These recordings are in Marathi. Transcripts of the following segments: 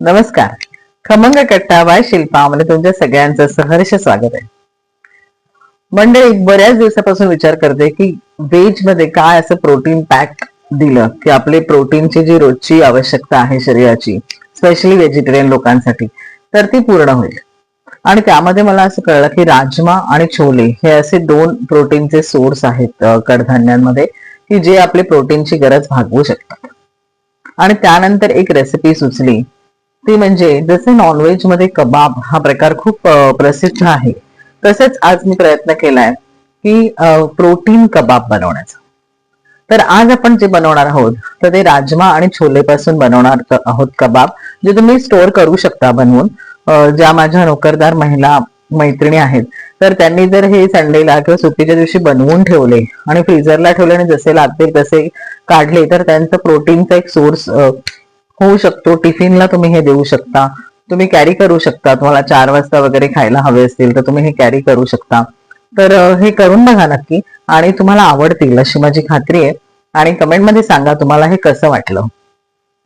नमस्कार. खमंग कट्टा बाय शिल्पामध्ये तुमच्या सगळ्यांचं सहर्ष स्वागत आहे. मंडळी बऱ्याच दिवसापासून विचार करते की व्हेजमध्ये काय असं प्रोटीन पॅक दिलं की आपले प्रोटीनची जी रोजची आवश्यकता आहे शरीराची स्पेशली व्हेजिटेरियन लोकांसाठी तर ती पूर्ण होईल. आणि त्यामध्ये मला असं कळलं की राजमा आणि छोले हे असे दोन प्रोटीनचे सोर्स आहेत कडधान्यांमध्ये की जे आपले प्रोटीनची गरज भागवू शकतात. आणि त्यानंतर एक रेसिपी सुचली ती म्हणजे जसे नॉनव्हेजमध्ये कबाब हा प्रकार खूप प्रसिद्ध आहे. तसेच आज मी प्रयत्न केलाय की प्रोटीन कबाब बनवण्याचा. तर आज आपण जे बनवणार आहोत तर ते राजमा आणि छोले पासून बनवणार आहोत कबाब जे तुम्ही स्टोअर करू शकता बनवून. ज्या माझ्या नोकरदार महिला मैत्रिणी आहेत तर त्यांनी जर हे संडेला किंवा सुट्टीच्या दिवशी बनवून ठेवले आणि फ्रीजरला ठेवले आणि जसे लागतील तसे काढले तर त्यांचं प्रोटीनचा एक सोर्स होऊ शकतो. टिफिनला तुम्ही हे देऊ शकता. तुम्ही कॅरी करू शकता. तुम्हाला चार वाजता वगैरे खायला हवे असतील तर तुम्ही हे कॅरी करू शकता. तर हे करून बघा नक्की. आणि तुम्हाला आवडतील अशी माझी खात्री आहे. आणि कमेंटमध्ये सांगा तुम्हाला हे कसं वाटलं.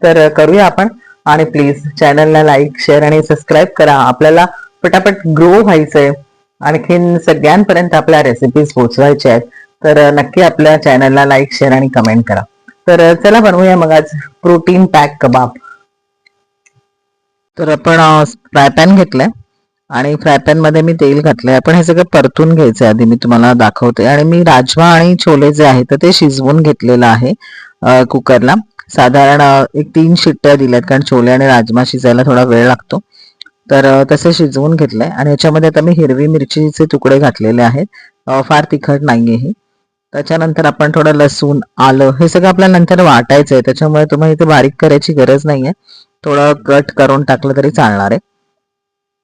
तर करूया आपण. आणि प्लीज चॅनलला लाईक शेअर आणि सबस्क्राईब करा. आपल्याला पटापट ग्रो व्हायचंय. आणखीन सगळ्यांपर्यंत आपल्या रेसिपीज पोहोचवायच्या आहेत. तर नक्की आपल्या चॅनलला लाईक शेअर आणि कमेंट करा. तर चला बनवूया मग आज प्रोटीन पॅक कबाब तर आपण फ्राय पॅन घेतलाय आणि फ्राय पॅनमध्ये मी तेल घातलंय. आपण हे सगळं परतून घ्यायचं आधी. मी तुम्हाला दाखवते. आणि मी राजमा आणि छोले जे आहे तर ते शिजवून घेतलेलं आहे कुकरला. साधारण एक तीन शिट्ट्या दिल्यात कारण छोले आणि राजमा शिजायला थोडा वेळ लागतो. तर तसं शिजवून घेतलंय. आणि याच्यामध्ये आता मी हिरवी मिरचीचे तुकडे घातलेले आहेत. फार तिखट नाहीये हे. त्याच्यानंतर आपण थोडं लसूण आलं हे सगळं आपल्याला नंतर वाटायचं आहे त्याच्यामुळे तुम्हाला इथे बारीक करायची गरज नाहीये. थोडं कट करून टाकलं तरी चालणार आहे.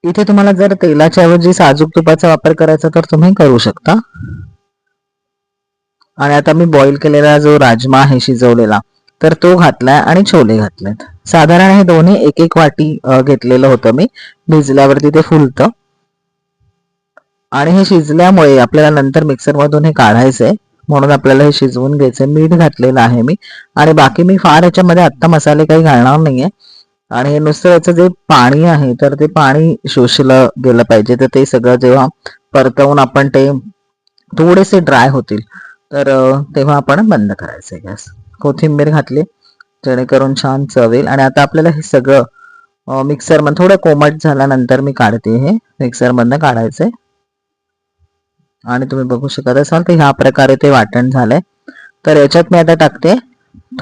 इथे तुम्हाला जर तेलाच्या ऐवजी साजूक तुपाचा वापर करायचा तर तुम्ही करू शकता. आणि आता मी बॉईल केलेला जो राजमा आहे शिजवलेला तर तो घातलाय आणि छोले घातलेत. साधारण हे दोन्ही एक एक वाटी घेतलेलं होतं मी. भिजल्यावरती ते फुलतं. आणि हे शिजल्यामुळे आपल्याला नंतर मिक्सर मधून हे काढायचंय. म्हणून आपल्याला हे शिजवून घ्यायचं मीठ घातलेलं आहे मी. आणि बाकी मी फार याच्यामध्ये आत्ता मसाले काही घालणार नाहीये. आणि हे नुसतं याचं जे पाणी आहे तर ते पाणी शोषलं गेलं पाहिजे. तर ते सगळं जेव्हा परतवून आपण ते थोडेसे ड्राय होतील तर तेव्हा आपण बंद करायचं गॅस कोथिंबीर घातली जेणेकरून छान चवेल. आणि आता आपल्याला हे सगळं मिक्सर थोडं कोमट झाल्यानंतर मी काढते हे. मिक्सरमधनं काढायचं काढायचंय. आणि तुम्ही बघू शकत असाल तर ह्या प्रकारे ते वाटण झालंय. तर याच्यात मी आता टाकते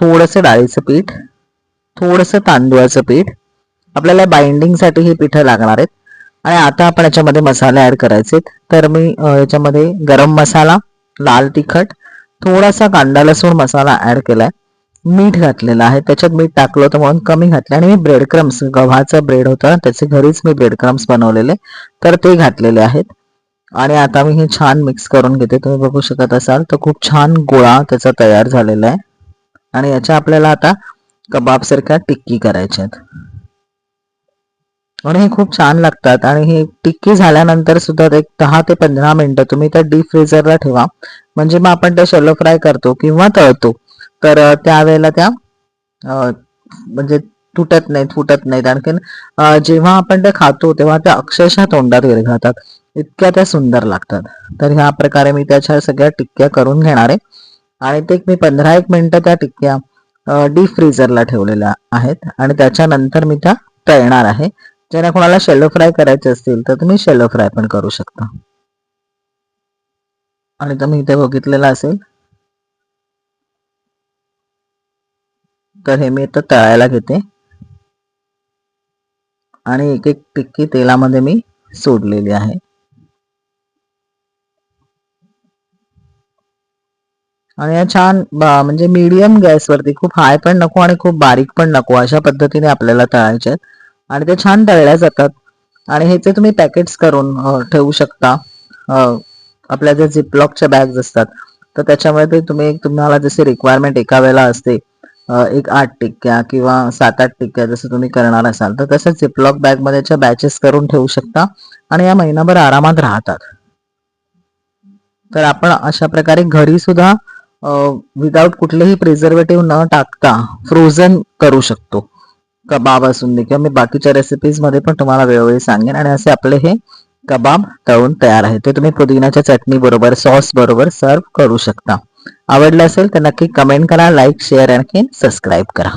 थोडस डाळीचं पीठ थोडस तांदूळाचं पीठ. आपल्याला बाइंडिंगसाठी ही पिठं लागणार आहेत. आणि आता आपण याच्यामध्ये मसाले ऍड करायचे तर मी याच्यामध्ये गरम मसाला लाल तिखट थोडासा कांदा लसूण मसाला ऍड केलाय. मीठ घातलेलं आहे. त्याच्यात मीठ टाकलं होतं म्हणून कमी घातलं. आणि मी ब्रेड क्रम्स गव्हाचं ब्रेड होतं. त्याचे घरीच मी ब्रेड क्रम्स बनवलेले. तर ते घातलेले आहेत. आणि आता मी हे छान मिक्स करून घेते. तुम्ही बघू शकत असाल तर खूप छान गोळा त्याचा तयार झालेला आहे. आणि याच्या आपल्याला आता कबाब सारख्या टिक्की करायच्या आहेत. आणि हे खूप छान लागतात. आणि हे टिक्की झाल्यानंतर सुद्धा एक दहा ते पंधरा मिनिटं तुम्ही त्या डीप फ्रीजरला ठेवा. म्हणजे मग आपण त्या शॅलो फ्राय करतो किंवा तळतो. तर त्यावेळेला त्या अं, म्हणजे तुटत नाहीत फुटत नाहीत. आणखीन जेव्हा आपण ते खातो तेव्हा त्या अक्षरशः तोंडात विरघळतात. इतक्या त्या सुंदर लागतात. तर ह्या प्रकारे मी त्याच्या सगळ्या टिक्क्या करून घेणार आहे. आणि ते मी पंधरा एक मिनिटं त्या टिक्क्या डीप फ्रीजरला ठेवलेल्या आहेत. आणि त्याच्यानंतर मी त्या तळणार आहे. ज्यांना कोणाला शेलो फ्राय करायचे असतील तर तुम्ही शेलो फ्राय पण करू शकता. आणि तुम्ही इथे बघितलेलं असेल. तर हे मी इथं तळायला घेते. आणि एक एक टिक्की तेलामध्ये मी सोडलेली आहे. आणि या छान म्हणजे मीडियम गॅसवरती खूप हाय पण नको आणि खूप बारीक पण नको अशा पद्धतीने आपल्याला तळायचे आहेत. आणि ते छान तळल्या जातात. आणि ह्याचे तुम्ही पॅकेट्स करून ठेवू शकता आपल्या जे झिपलॉकच्या बॅग्स असतात तर त्याच्यामुळे ते तुम्ही तुम्हाला जसे रिक्वायरमेंट एका वेळेला असते एक आठ टिक्क्या किंवा सात आठ टिक्क्या जसं तुम्ही करणार असाल तर तसं झिपलॉक बॅगमध्ये बॅचेस करून ठेवू शकता आणि या महिनाभर आरामात राहतात. तर आपण अशा प्रकारे घरी सुद्धा विदाउट कुठलेही प्रिझर्वेटिव्ह न टाकता फ्रोझन करू शकतो. कबाब असून दे किंवा मी बाकीच्या रेसिपीजमध्ये पण तुम्हाला वेळोवेळी सांगेन आणि असे आपले हे कबाब तळून तयार आहे. ते तुम्ही पुदिनाच्या चटणी बरोबर सॉस बरोबर सर्व करू शकता. आवडलं असेल तर नक्की कमेंट करा लाईक शेअर आणखी सबस्क्राईब करा.